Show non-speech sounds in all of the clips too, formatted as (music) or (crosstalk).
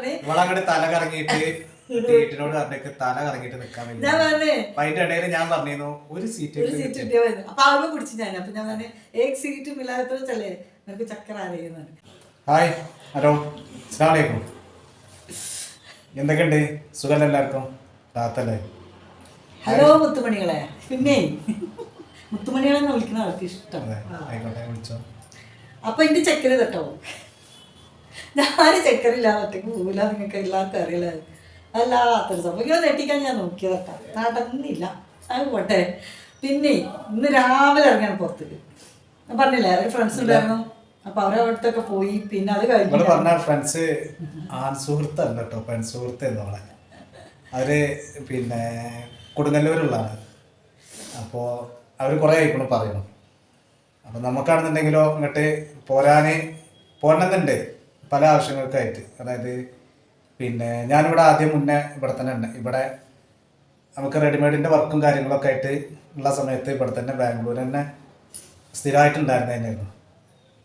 പറഞ്ഞ് ഇവളങ്ങോട്ട് തല കറങ്ങിയിട്ട് വീട്ടിനോട് പറഞ്ഞേക്ക് തല കറങ്ങിയിട്ട് നിക്കാൻ ഞാൻ വേണ്ടി പറഞ്ഞേ അപ്പൊ അതിന്റെ ഇടയിൽ ഞാൻ പറഞ്ഞിരുന്നു ഒരു സീറ്റ് ഒരു സീറ്റ് കിട്ടിയാ മതി അപ്പൊ ആവുമ്പോ പിടിച്ചു ഞാൻ. അപ്പൊ ഞാൻ പറഞ്ഞേ ഏക് സീറ്റ് മിലാത്ത ചല്ലേ? നിനക്ക് ചക്കര അറിയുന്നത് ഹായ് ഹലോ അസ്സാം വലൈക്കും എന്തൊക്കെയുണ്ട്? സുഖമല്ല എല്ലാവർക്കും? താത്തല്ലേ ഹലോ മുത്തുമണികളെ. പിന്നെ? മുത്തുമണികളെന്ന് വിളിക്കുന്ന ആൾക്ക് ഇഷ്ടം. ആയിക്കോട്ടെ വിളിച്ചോ. അപ്പൊ എന്റെ ചക്കര തട്ടോ ഞാൻ ചെക്കറില്ല ഒറ്റയ്ക്ക് പോകില്ല നിങ്ങൾക്ക് എല്ലാവർക്കും അറിയില്ല. അല്ലാത്തൊരു സംഭവം. ഇങ്ങനെ നെട്ടിക്കാൻ ഞാൻ നോക്കിയതൊക്കെ നടന്നില്ല. അത് പോട്ടെ. പിന്നെ ഇന്ന് രാവിലെ ഇറങ്ങിയാണ് പുറത്തേക്ക്. ഞാൻ പറഞ്ഞില്ലേ ഒരു ഫ്രണ്ട്സ് ഉണ്ടായിരുന്നു. അപ്പൊ അവരവിടത്തൊക്കെ പോയി. പിന്നെ അത് കഴിഞ്ഞു പറഞ്ഞ ഫ്രണ്ട്സ് ആൺ സുഹൃത്തല്ല കേട്ടോ പെൺ സുഹൃത്ത് എന്നോളെ അവർ പിന്നെ കൊടുങ്ങല്ലൂരുള്ളതാണ് അപ്പോൾ അവർ കുറേ ആയിക്കണം പറയണം അപ്പം നമുക്കാണെന്നുണ്ടെങ്കിലോ ഇങ്ങോട്ട് പോരാന് പോരണമെന്നുണ്ട് പല ആവശ്യങ്ങൾക്കായിട്ട് അതായത് പിന്നെ ഞാനിവിടെ ആദ്യം മുന്നേ ഇവിടെ തന്നെ ഉണ്ട്. ഇവിടെ നമുക്ക് റെഡിമെയ്ഡിന്റെ വർക്കും കാര്യങ്ങളൊക്കെ ആയിട്ട് ഉള്ള സമയത്ത് ഇവിടെ തന്നെ ബാംഗ്ലൂർ തന്നെ സ്ഥിരമായിട്ടുണ്ടായിരുന്നു തന്നെയായിരുന്നു.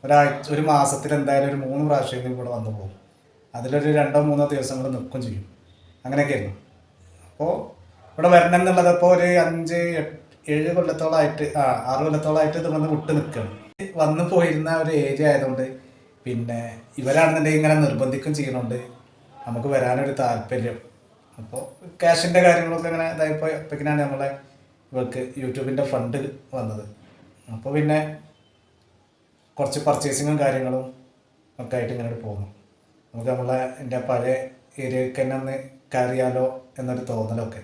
ഒരാഴ്ച ഒരു മാസത്തിൽ എന്തായാലും ഒരു മൂന്ന് പ്രാവശ്യമെങ്കിലും ഇവിടെ വന്നു പോകും. അതിലൊരു രണ്ടോ മൂന്നോ ദിവസങ്ങൾ നിൽക്കും ചെയ്യും. അങ്ങനെയൊക്കെയായിരുന്നു. അപ്പോൾ ഇവിടെ വരണം എന്നുള്ളത് ഇപ്പോൾ ഒരു അഞ്ച് ഏഴ് കൊല്ലത്തോളമായിട്ട് ആ ആറ് കൊല്ലത്തോളമായിട്ട് ഇത് വന്ന് വിട്ട് നിൽക്കണം വന്നു പോയിരുന്ന ഒരു ഏരിയ ആയതുകൊണ്ട് പിന്നെ ഇവരാണെന്നുണ്ടെങ്കിൽ ഇങ്ങനെ നിർബന്ധിക്കും ചെയ്യുന്നുണ്ട്. നമുക്ക് വരാനൊരു താല്പര്യം. അപ്പോൾ ക്യാഷിന്റെ കാര്യങ്ങളൊക്കെ ഇങ്ങനെ ഇതായപ്പോൾ എപ്പോഴാണ് നമ്മളെ ഇവർക്ക് യൂട്യൂബിന്റെ ഫണ്ട് വന്നത്. അപ്പോൾ പിന്നെ കുറച്ച് പർച്ചേസിങ്ങും കാര്യങ്ങളും ഒക്കെ ആയിട്ട് ഇങ്ങനെ പോകുന്നു നമുക്ക് നമ്മളെ എന്റെ പഴയ ഏരിയയ്ക്ക് തന്നെ ഒന്ന് കയറിയാലോ എന്നൊരു തോന്നലൊക്കെ.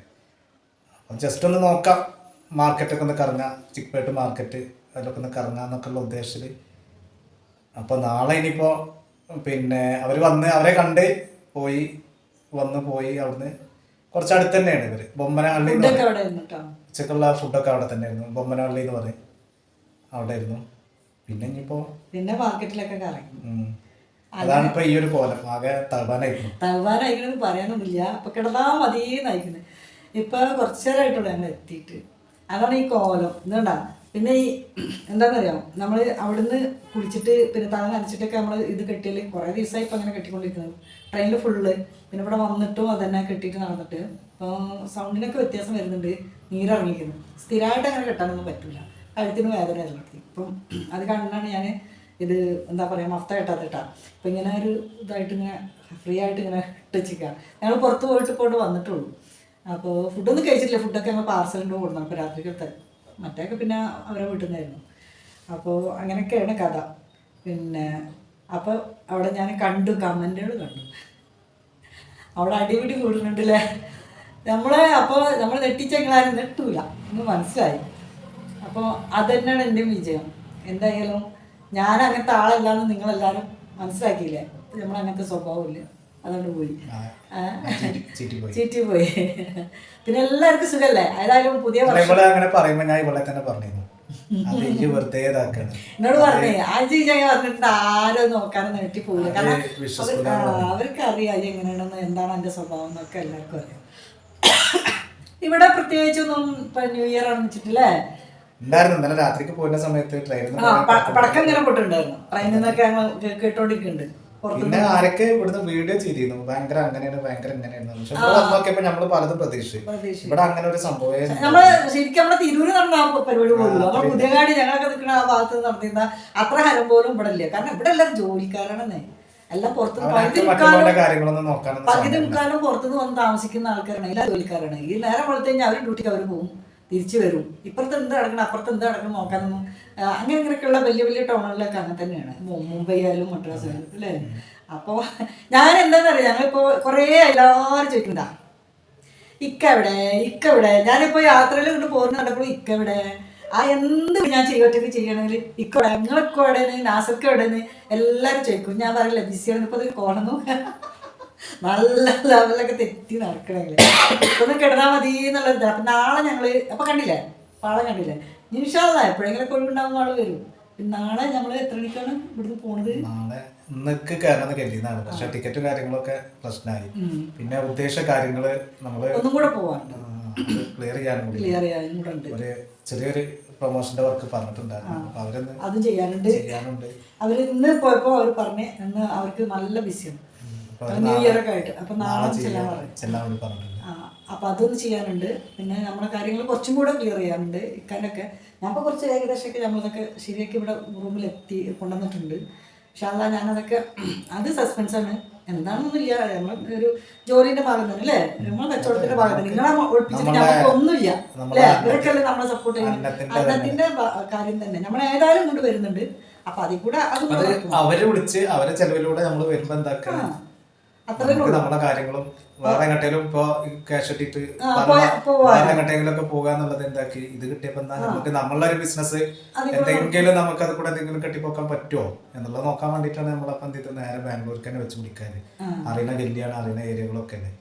അപ്പം ജസ്റ്റ് ഒന്ന് നോക്കാം. മാർക്കറ്റൊക്കെ ഒന്ന് കറങ്ങാം. ചിക്പേട്ട് മാർക്കറ്റ് അതിലൊക്കെ ഒന്ന് കറങ്ങാം എന്നൊക്കെയുള്ള ഉദ്ദേശത്തിൽ അപ്പോൾ നാളെ ഇനിയിപ്പോൾ പിന്നെ അവർ വന്ന് അവരെ കണ്ട് പോയി വന്ന് പോയി അവിടുന്ന് കുറച്ച് അടുത്ത് തന്നെയാണ് ഇവർ ബൊമ്മനഹള്ളി ഉച്ചക്കുള്ള ഫുഡൊക്കെ അവിടെ തന്നെയായിരുന്നു. ബൊമ്മനഹള്ളി എന്ന് പറയും. അവിടെ ആയിരുന്നു പിന്നെ ഇനിയിപ്പോ പിന്നെ മാർക്കറ്റിലൊക്കെ കറങ്ങി. അതാണ് ഇപ്പൊ ഈ ഒരു കോലം. ആകെ തളവാനായിരുന്നു തലവാനായിക്കണെന്ന് പറയാനൊന്നുമില്ല. അപ്പൊ കിടന്നാ മതി നയിക്കുന്നത് ഇപ്പൊ കുറച്ചു നേരമായിട്ടുള്ളൂ ഞങ്ങൾ എത്തിയിട്ട് അതാണ് ഈ കോലം. ഇതുണ്ടാ പിന്നെ ഈ എന്താണെന്നറിയാം നമ്മൾ അവിടുന്ന് കുളിച്ചിട്ട് പിന്നെ തല നനച്ചിട്ടൊക്കെ നമ്മൾ ഇത് കെട്ടിയാൽ കുറേ ദിവസമായി ഇപ്പം അങ്ങനെ കെട്ടിക്കൊണ്ടിരിക്കുന്നത് ട്രെയിനിൽ ഫുള്ള്. പിന്നെ ഇവിടെ വന്നിട്ടും അതന്നെ കെട്ടിയിട്ട് നടന്നിട്ട്. ഇപ്പം സൗണ്ടിനൊക്കെ വ്യത്യാസം വരുന്നുണ്ട്. നീരിറങ്ങിക്കുന്നു സ്ഥിരമായിട്ട് അങ്ങനെ കെട്ടാനൊന്നും പറ്റില്ല കഴുത്തിന് വേദന ഇറങ്ങി ഇപ്പം അത് കണ്ടാണ് ഞാൻ ഇത് എന്താ പറയുക മഫ്ത കെട്ടാത്ത ഇട്ടാ അപ്പം ഇങ്ങനെ ഒരു ഇതായിട്ട് ഇങ്ങനെ ഫ്രീ ആയിട്ട് ഇങ്ങനെ ഇട്ടുവെച്ചിരിക്കുക ഞങ്ങൾ പുറത്ത് പോയിട്ട് പോയിട്ട് വന്നിട്ടുള്ളൂ. അപ്പോൾ ഫുഡൊന്നും കഴിച്ചിട്ടില്ല. ഫുഡൊക്കെ ഞങ്ങൾ പാർസലിന്റെ കൊടുക്കണം അപ്പോൾ രാത്രിക്കത്തെ മറ്റേക്ക് പിന്നെ അവരെ വീട്ടിൽ നിന്നായിരുന്നു അപ്പോൾ അങ്ങനെയൊക്കെയാണ് കഥ. പിന്നെ അപ്പോൾ അവിടെ ഞാൻ കണ്ടു കമന്റുകൾ കണ്ടു. അവിടെ അടിപിടി കൂടുന്നുണ്ടല്ലേ? നമ്മളെ അപ്പോൾ നമ്മൾ നെട്ടിച്ചെങ്ങളാരും നെട്ടൂല എന്ന് മനസ്സിലായി. അപ്പോൾ അതന്നെയാണ് എന്റെ വിജയം? എന്തായാലും ഞാൻ അങ്ങനത്തെ ആളല്ലാന്ന് നിങ്ങളെല്ലാവരും മനസ്സിലാക്കിയില്ലേ? നമ്മൾ അങ്ങനത്തെ സ്വഭാവമില്ല അതുകൊണ്ട് പോയി. ചീറ്റി പോയി പിന്നെ എല്ലാവർക്കും സുഖല്ലേ? ഏതായാലും പുതിയ അങ്ങനെ പറയുമ്പോ ഞാൻ ഇവളെ തന്നെ പറഞ്ഞു എന്നോട് പറഞ്ഞേ ആജി ഞാൻ പറഞ്ഞിട്ട് ആരും നോക്കാനും നീട്ടി പോയില്ല കാരണം. അവർക്ക് അറിയാം അജി എങ്ങനെയാണെന്ന് എന്താണ് എന്റെ സ്വഭാവം എന്നൊക്കെ എല്ലാവർക്കും അറിയാം. ഇവിടെ പ്രത്യേകിച്ചൊന്നും ഇപ്പൊ ന്യൂ ഇയർ ആണെന്ന് വെച്ചിട്ടില്ലേ? ഉണ്ടായിരുന്നു. ഇന്നലെ രാത്രിക്ക് പോയിരുന്ന സമയത്ത് ട്രെയിനിൽ പടക്കം ഇങ്ങനെ പൊട്ടുണ്ടായിരുന്നു ട്രെയിനിൽ നിന്നൊക്കെ ഞങ്ങൾ കേട്ടോണ്ടിരിക്കുന്നുണ്ട്. പിന്നെ ആരൊക്കെ ഇവിടുന്ന് വീഡിയോ ചെയ്തിരുന്നു? ഭയങ്കര അങ്ങനെയാണ് ഭയങ്കര ഇങ്ങനെയാണ് പക്ഷെ ഇവിടെ നോക്കിയപ്പോ നമ്മൾ പലതും പ്രതീക്ഷിച്ചു. ഇവിടെ അങ്ങനെ ഒരു സംഭവം. നമ്മൾ ശരിക്കും നമ്മളെ തിരൂര് നടന്ന പരിപാടി പോലും നമ്മൾ പുതിയകാടി ഞങ്ങളൊക്കെ നിൽക്കുന്ന ആ ഭാഗത്ത് നടത്തിയിരുന്ന അത്ര ഹരം പോലും ഇവിടെ ഇല്ല. കാരണം ഇവിടെ എല്ലാവരും ജോലിക്കാരാണെന്നേ. എല്ലാം പുറത്ത് പകുതി മുക്കാലും പുറത്തുനിന്ന് വന്ന് താമസിക്കുന്ന ആൾക്കാരാണ്. എല്ലാ ജോലിക്കാരാണ്. ഈ നേരം വെളുത്ത് കഴിഞ്ഞാൽ അവർ ഡ്യൂട്ടിക്ക് അവർ പോകും തിരിച്ചു വരും. ഇപ്പുറത്ത് എന്ത് നടക്കണം അപ്പുറത്ത് എന്ത് നടക്കണം നോക്കാനൊന്നും അങ്ങനെ അങ്ങനെയൊക്കെയുള്ള വലിയ വലിയ ടൗണുകളിലൊക്കെ അങ്ങനെ തന്നെയാണ്. മുംബൈ ആയാലും മദ്രാസ് ആയാലും അല്ലേ? അപ്പോൾ ഞാൻ എന്താണെന്നറിയാം ഞങ്ങളിപ്പോൾ കുറേ എല്ലാവരും ചോദിക്കുന്നതാ ഇക്കവിടെ എവിടെ? ഇക്ക എവിടെ? ഞാനിപ്പോ യാത്രയിൽ കൊണ്ട് പോകുന്ന കണ്ടപ്പോൾ ഇക്കവിടെ ആ എന്ത് ഞാൻ ചെയ്യറ്റൊക്കെ ചെയ്യണമെങ്കിൽ ഇക്ക എവിടെ? നിങ്ങളൊക്കെ എവിടെയെന്ന് നാസർക്ക് എവിടെയെന്ന് എല്ലാവരും ചോദിക്കും. ഞാൻ പറയില്ല ബിസിയാണ് ഇപ്പോൾ അത് കോണന്നു നല്ല ലെവലൊക്കെ തെറ്റി നടക്കണമെങ്കിൽ ഒന്ന് കിടന്നാൽ മതി എന്നുള്ളത് അപ്പം നാളെ ഞങ്ങൾ അപ്പം കണ്ടില്ലേ? പാളം കണ്ടില്ലേ? നിമിഷമല്ല എപ്പോഴെങ്കിലും ഒഴിവുണ്ടാവുന്ന ആൾ വരും. നാളെ നമ്മൾ എത്ര മണിക്കാണ് ഇവിടുന്ന് പോണത്? നാളെ ഇന്നൊക്കെ കയറണമെന്ന് കരുതിയതാണ്. പക്ഷെ ടിക്കറ്റും കാര്യങ്ങളൊക്കെ പ്രശ്നമായി. പിന്നെ ഉദ്ദേശ കാര്യങ്ങൾ നമ്മൾ ഒന്നും കൂടെ പോവാറുണ്ട് ക്ലിയർ ചെയ്യാനും കൂടി ക്ലിയർ ചെയ്യാനും കൂടെ ഉണ്ട്. ഒരു ചെറിയൊരു പ്രൊമോഷന്റെ വർക്ക് പറഞ്ഞിട്ടുണ്ടായിരുന്നു. അപ്പൊ അവരൊന്ന് അതും ചെയ്യാനുണ്ട്. ചെയ്യാനുണ്ട്. അവർ ഇന്ന് പോയപ്പോൾ അവർ പറഞ്ഞു ഇന്ന് അവർക്ക് നല്ല ബിസിയാണ് ന്യൂ ഇയർ ഒക്കെ ആയിട്ട്. അപ്പൊ നാളെ ചെല്ലാൻ പറഞ്ഞു ചെല്ലാൻ വേണ്ടി പറഞ്ഞിട്ടുണ്ട്. ആ അപ്പൊ അതൊന്ന് ചെയ്യാനുണ്ട്. പിന്നെ നമ്മുടെ കാര്യങ്ങൾ കുറച്ചും കൂടെ ക്ലിയർ ചെയ്യാനുണ്ട്. ഇക്കാനൊക്കെ ഞാൻ ഇപ്പോൾ കുറച്ച് ഏകദേശമൊക്കെ നമ്മളതൊക്കെ ശരിയാക്കി ഇവിടെ റൂമിൽ എത്തി കൊണ്ടുവന്നിട്ടുണ്ട്. പക്ഷെ അല്ല ഞാനതൊക്കെ അത് സസ്പെൻസാണ് എന്താണെന്നൊന്നുമില്ല. നമ്മൾ ഒരു ജോലിന്റെ ഭാഗം തന്നെ അല്ലേ? നമ്മൾ കച്ചവടത്തിന്റെ ഭാഗം തന്നെ നിങ്ങളെ ഒഴിപ്പിച്ചിട്ട് നമുക്ക് ഒന്നുമില്ല. അല്ലേ? ഇവരൊക്കെയല്ലേ നമ്മളെ സപ്പോർട്ട് ചെയ്യുന്നത്? അന്നത്തിന്റെ കാര്യം തന്നെ. നമ്മൾ ഏതായാലും കൊണ്ട് വരുന്നുണ്ട്. അപ്പൊ അതിൽ കൂടെ അത് അവരെ വിളിച്ച് അവരെ ചെലവിലൂടെ നമ്മൾ വരുമ്പോ എന്താക്കണം അത്രയും നമ്മുടെ കാര്യങ്ങളും വേറെ എങ്ങോട്ടേലും ഇപ്പൊ ക്യാഷ് ഇട്ടിട്ട് വേറെ എങ്ങോട്ടെങ്കിലും ഒക്കെ പോകാന്നുള്ളത് എന്താക്കി? ഇത് കിട്ടിയപ്പോ എന്താ നമുക്ക് നമ്മളുടെ ഒരു ബിസിനസ് എന്തെങ്കിലും നമുക്ക് അത് കൂടെ എന്തെങ്കിലും കെട്ടിപ്പോക്കാൻ പറ്റുമോ? എന്നുള്ളത് നോക്കാൻ വേണ്ടിട്ടാണ് നമ്മളപ്പം എന്ത് ചെയ്തത്? നേരെ ബാംഗ്ലൂർക്ക് തന്നെ വെച്ച് പിടിക്കാൻ അറിയുന്ന ഗല്ലിയാണ് അറിയുന്ന ഏരിയകളൊക്കെ അല്ലേ?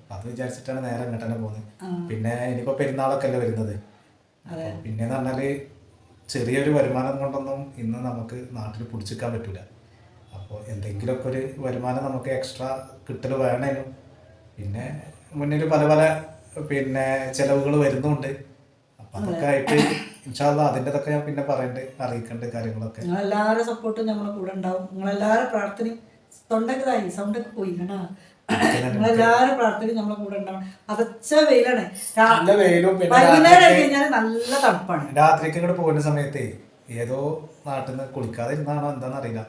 അപ്പൊ അത് വിചാരിച്ചിട്ടാണ് നേരെ അങ്ങോട്ട് തന്നെ പോകുന്നത് പിന്നെ ഇനിയിപ്പോ പെരുന്നാളൊക്കെ അല്ലേ വരുന്നത്. പിന്നെ പറഞ്ഞാൽ ചെറിയൊരു വരുമാനം കൊണ്ടൊന്നും ഇന്ന് നമുക്ക് നാട്ടിൽ പിടിച്ചിക്കാൻ പറ്റൂല. അപ്പോൾ എന്തെങ്കിലുമൊക്കെ ഒരു വരുമാനം നമുക്ക് എക്സ്ട്രാ കിട്ടൽ വേണേനും പിന്നെ മുന്നിൽ പല പല പിന്നെ ചെലവുകൾ വരുന്നുണ്ട്. അപ്പൊ അതൊക്കെ ആയിട്ട് ഇൻഷാല്ല അതിന്റെതൊക്കെ ഞാൻ പിന്നെ പറയണ്ട് അറിയിക്കേണ്ട കാര്യങ്ങളൊക്കെ. എല്ലാവരും സപ്പോർട്ടും നമ്മളെ കൂടെ ഉണ്ടാവും. നിങ്ങളെല്ലാവരും പ്രാർത്ഥനയും തൊണ്ടൊക്കെ ഇതായി സൗണ്ടൊക്കെ പോയി കേട്ടാ നിങ്ങളെല്ലാവരും പ്രാർത്ഥനയും നമ്മളെ കൂടെ ഉണ്ടാവും. അതച്ച വെയിലാണ്. നല്ല വെയിലും വൈകുന്നേരം കഴിഞ്ഞാൽ നല്ല തണുപ്പാണ്. രാത്രിക്ക് ഇങ്ങോട്ട് പോകുന്ന സമയത്തേ ഏതോ നാട്ടിൽ നിന്ന് കുളിക്കാതെ ഇരുന്നാണോ എന്താണെന്ന് അറിയില്ല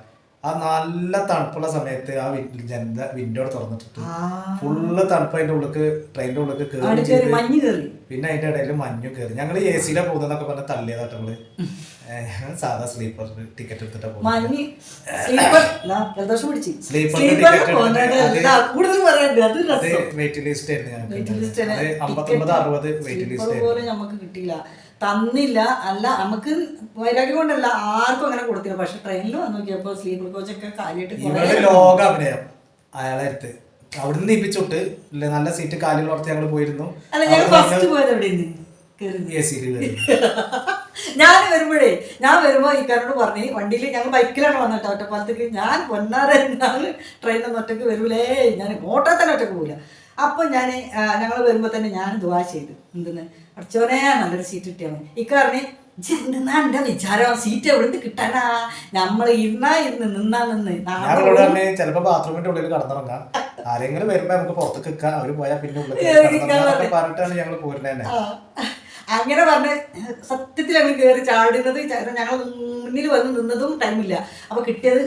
ആ നല്ല തണുപ്പുള്ള സമയത്ത് ആ ജനത വിൻഡോ തുറന്നിട്ടിട്ട്. ഫുള്ള് തണുപ്പ് അതിന്റെ ഉള്ളിക്ക് ട്രെയിനിന്റെ ഉള്ളിക്ക് അവിടെ കയറി പിന്നെ അതിന്റെ ഇടയിൽ മഞ്ഞു കയറി ഞങ്ങൾ എ സിയിലെ പോകുന്നതൊക്കെ പറഞ്ഞ തള്ളിയതാട്ടോ നമ്മൾ സാധാ സ്ലീപ്പർ ടിക്കറ്റ് എടുത്തിട്ടാ രസം. വെയിറ്റ് ലിസ്റ്റ് ആയിരുന്നു ഞങ്ങൾക്ക് അമ്പത്തൊമ്പത് അറുപത് വെയിറ്റ് ലിസ്റ്റ് കിട്ടിയില്ല. തന്നില്ല. അല്ല നമുക്ക് വൈരാഗ്യം കൊണ്ടല്ല ആർക്കും അങ്ങനെ കൊടുത്തില്ല. പക്ഷെ ട്രെയിനിൽ വന്ന് നോക്കിയപ്പോ സ്ലീപ്പർ കോച്ചൊക്കെ കാര്യമായിട്ട് കാലിട്ട് ലോക അഭിനയം അയാളെ അടുത്ത് അവിടുന്ന് ഇപ്പിച്ചോട്ട് നല്ല സീറ്റ് കാലിൽ ഉറച്ച് ഞങ്ങൾ പോയിരുന്നു. അല്ല ഞങ്ങൾ ഫസ്റ്റ് പോയത് (laughs) ഞാൻ വരുമ്പോഴേ ഞാൻ വരുമ്പോ ഈ കാരോട് പറഞ്ഞു വണ്ടിയിൽ ഞങ്ങൾ ബൈക്കിലാണ് വന്നിട്ട് ഒറ്റപ്പാലത്തേക്ക്. ഞാൻ പൊന്നാരെ ഞാൻ ട്രെയിനൊന്നും ഒറ്റയ്ക്ക് വരൂലേ. ഞാൻ ഓട്ടോ തന്നെ ഒറ്റയ്ക്ക് പോകില്ല അപ്പൊ ഞാൻ ഞങ്ങൾ വരുമ്പോ തന്നെ ഞാൻ ദുവാ ചെയ്തു. എന്തെന്ന്? അടിച്ചോനെ നല്ലൊരു സീറ്റ് കിട്ടിയാൽ മതി ഇക്ക എന്തെന്നാ എന്റെ വിചാരം സീറ്റ് നിന്ന് കിട്ടാനാ? നമ്മൾ ഇരുന്നാ ഇരുന്ന് നിന്നാ നിന്ന്. ചിലപ്പോ ബാത്റൂമിന്റെ ഉള്ളിൽ കടന്നിറങ്ങാം. ആരെങ്കിലും വരുമ്പോ നമുക്ക് പുറത്ത് നിൽക്കാം. അവർ പോയാൽ പിന്നെ പറഞ്ഞിട്ടാണ് ഞങ്ങൾ പോരുന്നേ അങ്ങനെ പറഞ്ഞ് സത്യത്തിൽ അങ്ങ് കയറി ചാടുന്നത് ഞങ്ങൾ മുന്നിൽ വന്ന് നിന്നതും ടൈമില്ല അപ്പൊ കിട്ടിയത്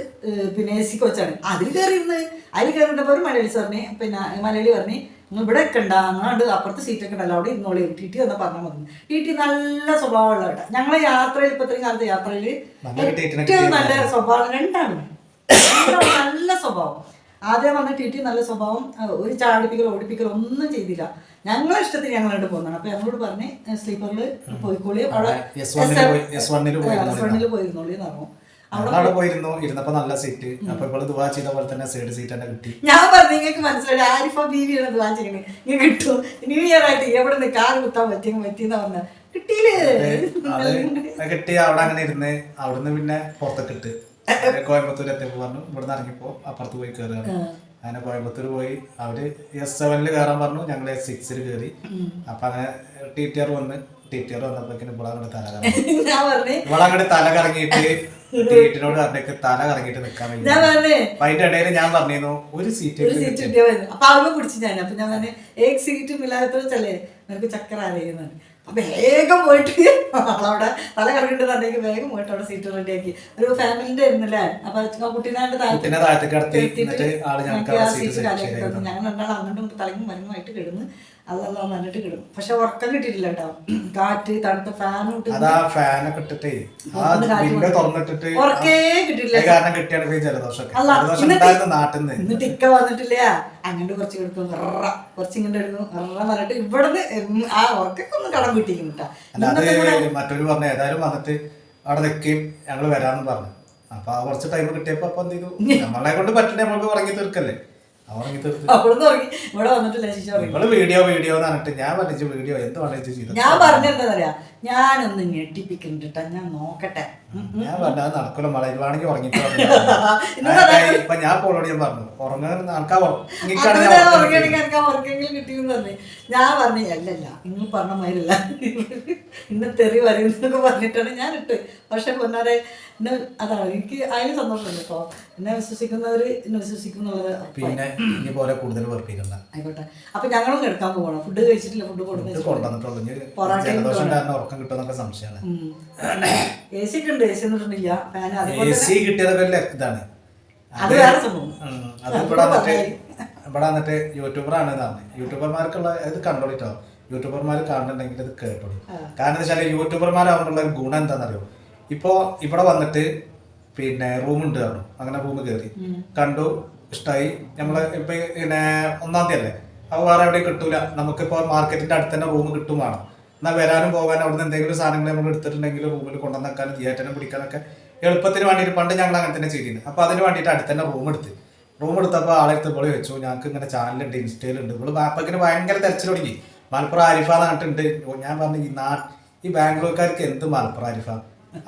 പിന്നെ എ സി കോച്ചാണ്. അതിൽ കയറി ഇരുന്ന് അതിൽ കയറി ഒരു മലയാളി സാറിനെ പിന്നെ മലയാളി പറഞ്ഞ് നിങ്ങൾ ഇവിടെ ഒക്കെ ഉണ്ടാ അങ്ങാണ്ട് അപ്പുറത്ത് സീറ്റൊക്കെ ഉണ്ടല്ലോ അവിടെ ഇരുന്നോളി. ടി ടി എന്ന് പറഞ്ഞാൽ മതി. ടി ടി നല്ല സ്വഭാവമുള്ള കേട്ടോ ഞങ്ങളെ യാത്രയിൽ ഇപ്പൊ ഇത്രയും കാലത്തെ യാത്രയിൽ ഏറ്റവും നല്ല സ്വഭാവം രണ്ടാണ്. നല്ല സ്വഭാവം. ആദ്യം വന്ന ടി ടി നല്ല സ്വഭാവം. ഒരു ചാടിപ്പിക്കൽ ഓടിപ്പിക്കൽ ഒന്നും ചെയ്തില്ല. ഞങ്ങളെ ഇഷ്ടത്തിന് ഞങ്ങളോട് പോകുന്നതാണ് അപ്പൊ ഞങ്ങളോട് പറഞ്ഞ് സ്ലീപ്പറിൽ പോയിക്കോളി. അവിടെ എസ് വണ്ണിൽ പോയിരുന്നോളി എന്ന് പറഞ്ഞു. അവിടെ പോയിരുന്നു ഇരുന്നപ്പോ നല്ല സീറ്റ് അപ്പൊ ഇപ്പോൾ ദുവാ ചെയ്ത പോലെ തന്നെ സൈഡ് സീറ്റ് തന്നെ കിട്ടി. ഞാൻ പറഞ്ഞു നിങ്ങൾക്ക് മനസ്സിലായി ആരിഫ ബീവിയാണ് ദുവാ ചെയ്യണേ? നിങ്ങൾ കിട്ടും ന്യൂ ഇയർ ആയിട്ട് എവിടെ നിന്ന് കാർ കുത്താൻ പറ്റി പറ്റിയെന്ന് പറഞ്ഞ കിട്ടിയില്ലേ? കിട്ടി അവിടെ അങ്ങനെ ഇരുന്ന്. അവിടുന്ന് പിന്നെ പുറത്തൊക്കെ ഇട്ട്. കോയമ്പത്തൂർ എത്തിയപ്പോ പറഞ്ഞു ഇവിടുന്ന് ഇറങ്ങിപ്പോ അപ്പുറത്ത് പോയി കയറുകയാണ് അങ്ങനെ കോയമ്പത്തൂർ പോയി. അവർ എസ് സെവനിൽ കയറാൻ പറഞ്ഞു ഞങ്ങൾ എസ് സിക്സിൽ കയറി അപ്പൊ അങ്ങനെ ടി ടി ആർ വന്ന് ടി ടി ആർ വന്നപ്പോഴേക്കും ഇവിടെ അങ്ങോട്ട് തല കറങ്ങി. (laughs) ഇവിടെ അങ്ങോട്ട് തല കറങ്ങിയിട്ട് ടീറ്റിനോട് പറഞ്ഞേക്ക് തല കറങ്ങിട്ട് നിക്കാൻ വയ്യ. ഞാൻ പറഞ്ഞേ അതിന്റെ ഇടയിൽ ഞാൻ പറഞ്ഞിരുന്നു ഒരു സീറ്റ് ഒരു സീറ്റ് കിട്ടിയാൽ മതി അപ്പൊ അവളെ പിടിച്ചു ഞാൻ അപ്പൊ ഞാൻ പറഞ്ഞേ ഏക് സീറ്റ് മില്ലാത്ത ചല്ലേ നിനക്ക് ചക്കര അപ്പൊ വേഗം പോയിട്ട് അവളവിടെ തല കറങ്ങിട്ടുണ്ടെങ്കിൽ വേഗം പോയിട്ട് അവിടെ സീറ്റ് റെഡിയാക്കി ഒരു ഫാമിലിന്റെ ആയിരുന്നല്ലേ? അപ്പൊ ആ കുട്ടീനാണ്ട് കുട്ടീനെ താഴത്തേക്ക് കടത്തി എന്നിട്ട് ആൾ ഞങ്ങൾക്ക് ഞങ്ങൾക്ക് ആ ആ സീറ്റ് കാലിയാക്കി തന്നു. രണ്ടാൾ അങ്ങോട്ടും തലങ്ങും മരങ്ങുമായിട്ട് കിടന്ന് അതല്ല നന്നിട്ട് കിടും പക്ഷെ ഉറക്കം കിട്ടിയിട്ടില്ല കേട്ടോ. കാറ്റ് തണുത്ത ഫാൻ ഫാനൊക്കെ ഇട്ടിട്ടേ. തുറന്നിട്ടിട്ട് ഉറക്കേ കിട്ടിയില്ല കാരണം കിട്ടിയാണ് പോയി ജലദോഷമൊക്കെ. അല്ല, ജലദോഷം നാട്ടിൽ നിന്ന്. എന്നിട്ട് ഇക്ക വന്നിട്ടില്ല. അങ്ങോട്ട് കുറച്ച് കിടക്കും. കുറച്ച് ഇങ്ങോട്ട് എടുക്കും പറഞ്ഞിട്ട് ഇവിടുന്ന് ആ ഉറക്കൊക്കെ ഒന്ന് കടം കിട്ടിക്കും കേട്ടാ മറ്റൊരു പറഞ്ഞു ഏതായാലും വന്നിട്ട് അവിടെ നിൽക്കുകയും ഞങ്ങൾ വരാന്ന് പറഞ്ഞു. അപ്പൊ ആ കുറച്ച് ടൈം കിട്ടിയപ്പോ അപ്പൊ എന്ത് ചെയ്തു? നമ്മളെ കൊണ്ട് പറ്റണേ നമ്മൾക്ക് ഉറങ്ങി തീർക്കല്ലേ? ഉറങ്ങി വീഡിയോ വീഡിയോ എന്ന് പറഞ്ഞിട്ട് ഞാൻ പറഞ്ഞു വീഡിയോ എന്ത് പറഞ്ഞു ഞാൻ പറഞ്ഞെന്താ ഞാനൊന്ന് ഞെട്ടിപ്പിക്കുന്നുണ്ട് ഞാൻ നോക്കട്ടെ. ഞാൻ പറഞ്ഞ നടക്കുള്ള നടക്കൂല മഴ വേണമെങ്കിൽ ഉറങ്ങിട്ട് (laughs) ഇപ്പൊ ഞാൻ പോളോട് ഞാൻ പറഞ്ഞു ഉറങ്ങാൻ ആൾക്കാർ ഉറക്കെങ്കിലും കിട്ടിയെന്ന് പറഞ്ഞു. ഞാൻ പറഞ്ഞു അല്ലല്ല നിങ്ങൾ പറഞ്ഞ മാതിരില്ല ഇന്ന് തെറി വരുന്നൊക്കെ പറഞ്ഞിട്ടാണ് ഞാൻ ഇട്ട്. പക്ഷെ പൊന്നാരെ എന്നെ അതാണ് എനിക്ക് അതിന് സന്തോഷമുണ്ട് കേട്ടോ. എന്നെ വിശ്വസിക്കുന്നവർ എന്നെ വിശ്വസിക്കുന്നുള്ളത് പിന്നെ ഇനി പോലെ കൂടുതൽ വെറുപ്പിക്കണ്ട. ആയിക്കോട്ടെ. അപ്പൊ ഞങ്ങളും കിടക്കാൻ പോകണം ഫുഡ് കഴിച്ചിട്ടില്ല ഫുഡ് ഇത് കൊടുക്കുന്നത് കൊണ്ടുവന്നിട്ടുള്ളൂ. കാരണം ഉറക്കം കിട്ടുമെന്നൊക്കെ സംശയമാണ്. ഒക്കെ ഉണ്ട് A C fan A C കിട്ടിയതൊക്കെ ഒരു ഇതാണ്. അത് വേറെ സംഭവം. ഉം. അത് ഇവിടെ വന്നിട്ട് ഇവിടെ വന്നിട്ട് യൂട്യൂബറാണ് ഇതാണ് യൂട്യൂബർമാർക്കുള്ള ഇത് കണ്ടോളിട്ടോ. യൂട്യൂബർമാർ കാണുന്നുണ്ടെങ്കിൽ ഇത് കേട്ടോളൂ കാരണം എന്താ വെച്ചാൽ യൂട്യൂബർമാരാകുമ്പോഴുള്ള ഒരു ഗുണം എന്താണെന്നറിയോ ഇപ്പോ ഇവിടെ വന്നിട്ട് പിന്നെ റൂം ഉണ്ട് കാണും അങ്ങനെ റൂം കയറി കണ്ടു ഇഷ്ടമായി നമ്മൾ ഇപ്പൊ പിന്നെ ഒന്നാം തീയതി അല്ലേ? അപ്പൊ വേറെ എവിടെയും കിട്ടൂല. നമുക്കിപ്പോ മാർക്കറ്റിന്റെ അടുത്ത് തന്നെ റൂം കിട്ടും വേണം. എന്നാൽ വരാനും പോകാനും അവിടുന്ന് എന്തെങ്കിലും സാധനങ്ങൾ നമ്മൾ എടുത്തിട്ടുണ്ടെങ്കിൽ റൂമിൽ കൊണ്ടുവന്നേക്കാനും തിയേറ്ററിനെ പിടിക്കാനൊക്കെ എളുപ്പത്തിന് വേണ്ടിയിട്ട് പണ്ട് ഞങ്ങൾ അങ്ങനെ തന്നെ ചെയ്തിരുന്നു. അപ്പോൾ അതിന് വേണ്ടിയിട്ട് അടുത്ത് തന്നെ റൂം എടുത്ത്. റൂം എടുത്തപ്പോൾ ആളെടുത്ത് ഇവിടെ വെച്ചു ഞങ്ങൾക്ക് ഇങ്ങനെ ചാനലുണ്ട് ഇൻസ്റ്റയിലുണ്ട് ഇവിടെ ബാപ്പക്കിന് ഭയങ്കര തെരച്ചിൽ തുടങ്ങി. മലപ്പുറം ആരിഫ നാട്ടുണ്ട് ഞാൻ പറഞ്ഞു ഈ നാ ഈ ബാംഗ്ലൂർക്കാർക്ക് എന്ത് മലപ്പുറം ആരിഫ?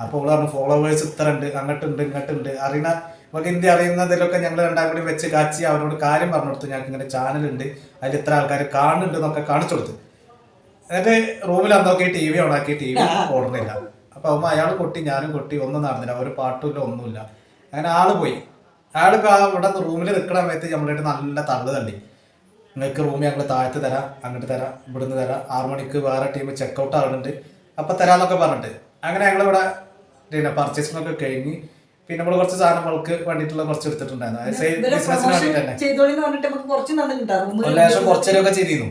അപ്പോൾ ഇവിടെ പറഞ്ഞു ഫോളോവേഴ്സ് ഇത്ര ഉണ്ട് അങ്ങോട്ടുണ്ട് ഇങ്ങോട്ടുണ്ട് അറിയണ നമുക്ക് ഇന്ത്യ അറിയുന്നതിലൊക്കെ ഞങ്ങൾ രണ്ടാം കൂടി വെച്ച് കാച്ചി അവരോട് കാര്യം പറഞ്ഞു കൊടുത്തു ഞങ്ങൾക്ക് ഇങ്ങനെ ചാനലുണ്ട് അതിൽ ഇത്ര ആൾക്കാർ കാണുന്നുണ്ട് എന്നൊക്കെ കാണിച്ചു കൊടുത്തു. എന്നിട്ട് റൂമിൽ അന്നൊക്കെ ടി വി ഓണാക്കി ടി വി ഓടുന്നില്ല. അപ്പൊ അമ്മ അയാൾ കൊട്ടി ഞാനും കൊട്ടി ഒന്നും നടന്നില്ല. ഒരു പാട്ടുമില്ല ഒന്നുമില്ല. അങ്ങനെ ആൾ പോയി. ആ ഇവിടെ റൂമിൽ നിൽക്കണ സമയത്ത് നമ്മളായിട്ട് നല്ല തള്ളു തള്ളി. നിങ്ങൾക്ക് റൂം ഞങ്ങൾ താഴത്ത് തരാം അങ്ങോട്ട് തരാം ഇവിടുന്ന് തരാം. ആറു മണിക്ക് വേറെ ടീം ചെക്ക് ഔട്ട് ആവുന്നുണ്ട് അപ്പൊ തരാന്നൊക്കെ പറഞ്ഞിട്ട്. അങ്ങനെ ഞങ്ങളിവിടെ പിന്നെ പർച്ചേസിംഗ് ഒക്കെ കഴിഞ്ഞ് പിന്നെ നമ്മൾ കുറച്ച് സാധനങ്ങൾക്ക് വേണ്ടിയിട്ടുള്ള കുറച്ച് എടുത്തിട്ടുണ്ടായിരുന്നു. ബിസിനസ്സിന് പ്രൊമോഷൻ തന്നെ കുറച്ചൊക്കെ ചെയ്തിരുന്നു.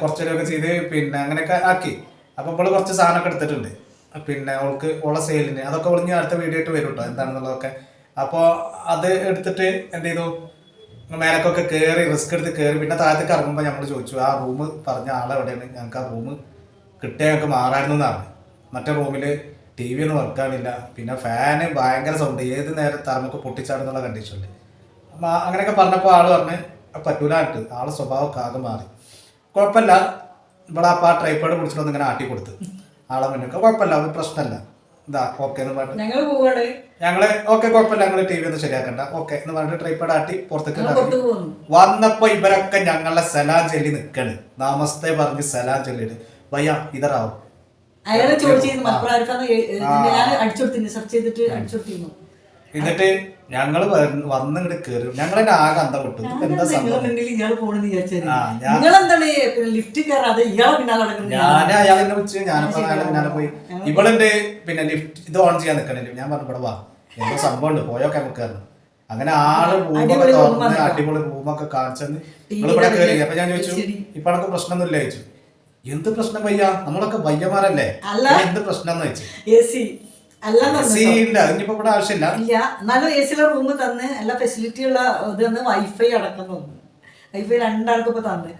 കുറച്ചേരൊക്കെ ചെയ്ത് പിന്നെ അങ്ങനെയൊക്കെ ആക്കി. അപ്പൊ ഇപ്പോൾ കുറച്ച് സാധനമൊക്കെ എടുത്തിട്ടുണ്ട്. പിന്നെ അവൾക്ക് ഉള്ള സെയിലിന് അതൊക്കെ ഒളിഞ്ഞ് അടുത്ത വീഡിയോ ആയിട്ട് വരും കേട്ടോ എന്താണെന്നുള്ളതൊക്കെ. അപ്പോൾ അത് എടുത്തിട്ട് എന്ത് ചെയ്തു? മേലക്കൊക്കെ കയറി റിസ്ക് എടുത്ത് കയറി പിന്നെ താഴത്തേക്ക് ഇറങ്ങുമ്പോൾ നമ്മൾ ചോദിച്ചു ആ റൂം പറഞ്ഞ ആളെവിടെയാണ് ഞങ്ങൾക്ക് ആ റൂം കിട്ടിയ ഞങ്ങൾക്ക് മാറായിരുന്നു എന്നാണ് മറ്റേ റൂമിൽ ടി വി ഒന്നും വർക്കാണില്ല പിന്നെ ഫാന് ഭയങ്കര സൗണ്ട് ഏത് നേരത്തെ നമുക്ക് പൊട്ടിച്ചാടുന്നുള്ള കണ്ടീഷനിൽ അങ്ങനെയൊക്കെ പറഞ്ഞപ്പോൾ ആൾ പറഞ്ഞ് പറ്റൂലായിട്ട് ആളെ സ്വഭാവമൊക്കെ ആകെ മാറി. കുഴപ്പമില്ല. ഇവിടെ അപ്പം ആ ട്രൈപ്പോഡ് പിടിച്ചിട്ടൊന്ന് ഇങ്ങനെ ആട്ടി കൊടുത്ത്. ആളെ മുന്നൊക്കെ കുഴപ്പമില്ല ഒരു പ്രശ്നമല്ല. ഇതാ ഓക്കെ എന്ന് പറഞ്ഞിട്ട്. ഞങ്ങൾ പോവാണ്. ഞങ്ങൾ ഓക്കെ കുഴപ്പമില്ല. ഞങ്ങൾ ടി വി ഒന്നും ശരിയാക്കണ്ട. ഓക്കെ എന്ന് പറഞ്ഞിട്ട് ട്രൈപ്പോഡ് ആട്ടി പുറത്തേക്ക് ഇറങ്ങി. വന്നപ്പോ ഇവരൊക്കെ ഞങ്ങളെ സലാം ചൊല്ലി നിക്കണ്. നമസ്തേ പറഞ്ഞ് സലാം ചൊല്ലിട്ട് വയ്യ ഇതറാവും. അയാളെ ചോദിച്ചു മലപ്പുറം ആർക്കാന്ന് ഞാൻ അടിച്ചോടുത്തിരുന്നു സെർച്ച് ചെയ്തിട്ട് അടിച്ചോടുത്തിരുന്നു എന്നിട്ട് ഞങ്ങൾ വന്ന് വന്ന് ഇങ്ങോട്ട് കയറി ഞങ്ങളെന്നെ ആകെ അന്തം വിട്ടു. എന്താ സംഭവം? ഞാൻ- അയാളെ വിളിച്ച് ഞാനപ്പോ അയാളെ പിന്നാലെ പോയി. ഇവളുണ്ട് പിന്നെ ലിഫ്റ്റ് ഇത് ഓൺ ചെയ്യാൻ നിക്കണില്ല. ഞാൻ പറഞ്ഞു ഇവിടെ വാ. എന്തോ സംഭവം ഉണ്ട് പോയൊക്കെ നമുക്ക് കയറണം അങ്ങനെ ആൾ റൂമൊക്കെ അടിപൊളി തുറന്ന് റൂമൊക്കെ കാണിച്ചെന്ന് ഇവിടെ കയറി അപ്പൊ ഞാൻ ചോദിച്ചു ഇപ്പൊ നമുക്ക് പ്രശ്നമൊന്നുമില്ല ചോദിച്ചു. എന്ത് പ്രശ്നം വയ്യ? നമ്മളൊക്കെ വയ്യമാരല്ലേ എന്ത് പ്രശ്നം എന്ന് വെച്ചു ആവശ്യമില്ല. ഇല്ല എന്നാലും എ സിയിലെ റൂം തന്ന് എല്ലാ ഫെസിലിറ്റി ഉള്ള ഇത് തന്ന് വൈഫൈ അടക്കം തന്നു. വൈഫൈ രണ്ടാൾക്കും ഇപ്പൊ തന്ന്.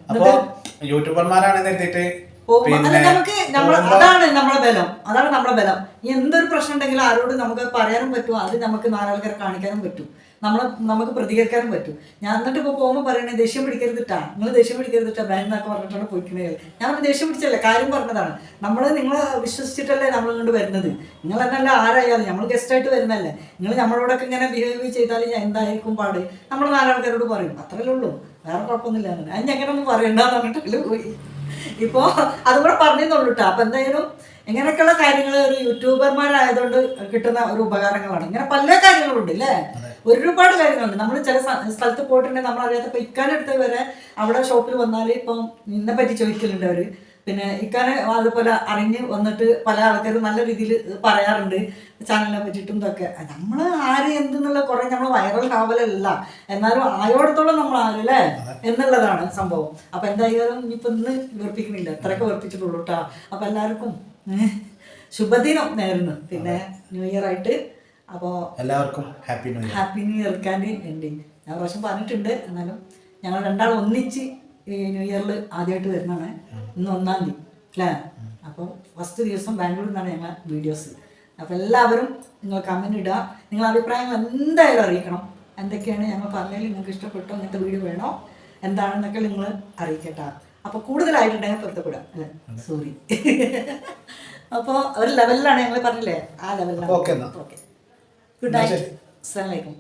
യൂട്യൂബർമാരാണെന്ന് എത്തിയിട്ട് പോകുമ്പോ നമുക്ക് അതാണ് നമ്മുടെ ബലം. അതാണ് നമ്മുടെ ബലം. എന്തൊരു പ്രശ്നം ഉണ്ടെങ്കിലും ആരോട് നമുക്ക് പറയാനും പറ്റും. അത് നമുക്ക് നാലാൾക്കാരെ കാണിക്കാനും പറ്റും. നമ്മളെ നമുക്ക് പ്രതികരിക്കാനും പറ്റും. ഞാൻ എന്നിട്ട് ഇപ്പോൾ പോകുമ്പോൾ പറയണേ ദേഷ്യം പിടിക്കരുതിട്ടാ നിങ്ങൾ ദേഷ്യം പിടിക്കരുതിട്ടാ ബാങ്ക് എന്നൊക്കെ പറഞ്ഞിട്ടാണ് പോയിക്കണേ ഞാൻ ദേഷ്യം പിടിച്ചല്ലേ? കാര്യം പറഞ്ഞതാണ്. നമ്മൾ നിങ്ങളെ വിശ്വസിച്ചിട്ടല്ലേ നമ്മൾ ഇങ്ങോട്ട് വരുന്നത്? നിങ്ങൾ എന്നല്ല ആരായാലും? നമ്മൾ ഗസ്റ്റായിട്ട് വരുന്നല്ലേ നിങ്ങൾ നമ്മളോടൊക്കെ ഇങ്ങനെ ബിഹേവ് ചെയ്താൽ ഞാൻ എന്തായിരിക്കും പാട്? നമ്മൾ നാലാൾക്കാരോട് പറയും അത്രയല്ലേ ഉള്ളൂ. വേറെ കുഴപ്പമൊന്നുമില്ല. അങ്ങനെ അത് ഞങ്ങനെ ഒന്നും പറയണ്ടെന്ന് പറഞ്ഞിട്ടില്ല പോയി. ഇപ്പോൾ അതുകൂടെ പറഞ്ഞെന്നുള്ളൂ കേട്ടോ അപ്പം എന്തായാലും ഇങ്ങനെയൊക്കെയുള്ള കാര്യങ്ങൾ ഒരു യൂട്യൂബർമാരായതുകൊണ്ട് കിട്ടുന്ന ഒരു ഉപകാരങ്ങളാണ്. ഇങ്ങനെ പല കാര്യങ്ങളുണ്ട് അല്ലേ ഒരുപാട് കാര്യങ്ങളുണ്ട്. നമ്മൾ ചില സ്ഥ- സ്ഥലത്ത് പോയിട്ടുണ്ടെങ്കിൽ നമ്മൾ അറിയാത്ത ഇപ്പൊ ഇക്കാനടുത്ത് വരെ അവിടെ ഷോപ്പിൽ വന്നാൽ ഇപ്പം നിന്നെ പറ്റി ചോദിക്കലുണ്ട് അവർ. പിന്നെ ഇക്കാനെ അതുപോലെ അറിഞ്ഞ് വന്നിട്ട് പല ആൾക്കാരും നല്ല രീതിയിൽ പറയാറുണ്ട്. ചാനലിനെ പറ്റിയിട്ടും ഇതൊക്കെ. നമ്മൾ ആര് എന്തെന്നുള്ള കുറേ നമ്മൾ വൈറൽ ആവലല്ല. എന്നാലും ആയോടത്തോളം നമ്മൾ ആരല്ലേ എന്നുള്ളതാണ് സംഭവം. അപ്പൊ എന്തായാലും ഇനിയിപ്പൊ ഇന്ന് വെറുപ്പിക്കുന്നില്ല. അത്രയൊക്കെ വെറുപ്പിച്ചിട്ടുള്ളൂ കേട്ടോ അപ്പൊ എല്ലാവർക്കും ശുഭദിനം നേരുന്നു. പിന്നെ ന്യൂ ഇയർ ആയിട്ട് അപ്പോൾ എല്ലാവർക്കും happy new happy new year Kant ending ഞാൻ പ്രാവശ്യം പറഞ്ഞിട്ടുണ്ട്. എന്നാലും ഞങ്ങൾ രണ്ടാളും ഒന്നിച്ച് ഈ ന്യൂ ഇയറിൽ ആദ്യമായിട്ട് വരുന്നതാണ്. ഇന്ന് ഒന്നാം തീയതി അല്ലേ? അപ്പോൾ ഫസ്റ്റ് ദിവസം ബാംഗ്ലൂരിൽ നിന്നാണ് ഞങ്ങൾ വീഡിയോസ് അപ്പോൾ എല്ലാവരും നിങ്ങൾ കമന്റ് ഇടുക. നിങ്ങളുടെ അഭിപ്രായങ്ങൾ എന്തായാലും അറിയിക്കണം. എന്തൊക്കെയാണ് ഞങ്ങൾ പറഞ്ഞതിൽ നിങ്ങൾക്ക് ഇഷ്ടപ്പെട്ടോ ഇങ്ങനത്തെ വീഡിയോ വേണോ എന്താണെന്നൊക്കെ നിങ്ങൾ അറിയിക്കട്ടെ. അപ്പോൾ കൂടുതലായിട്ടുണ്ടെങ്കിൽ പൊരുത്തപ്പെടാം അല്ലേ? സോറി (laughs) അപ്പോൾ ഒരു ലെവലിലാണ് ഞങ്ങൾ പറഞ്ഞില്ലേ? ആ ലെവലിലാണ് ഓക്കെ. Okay good night अलैक्म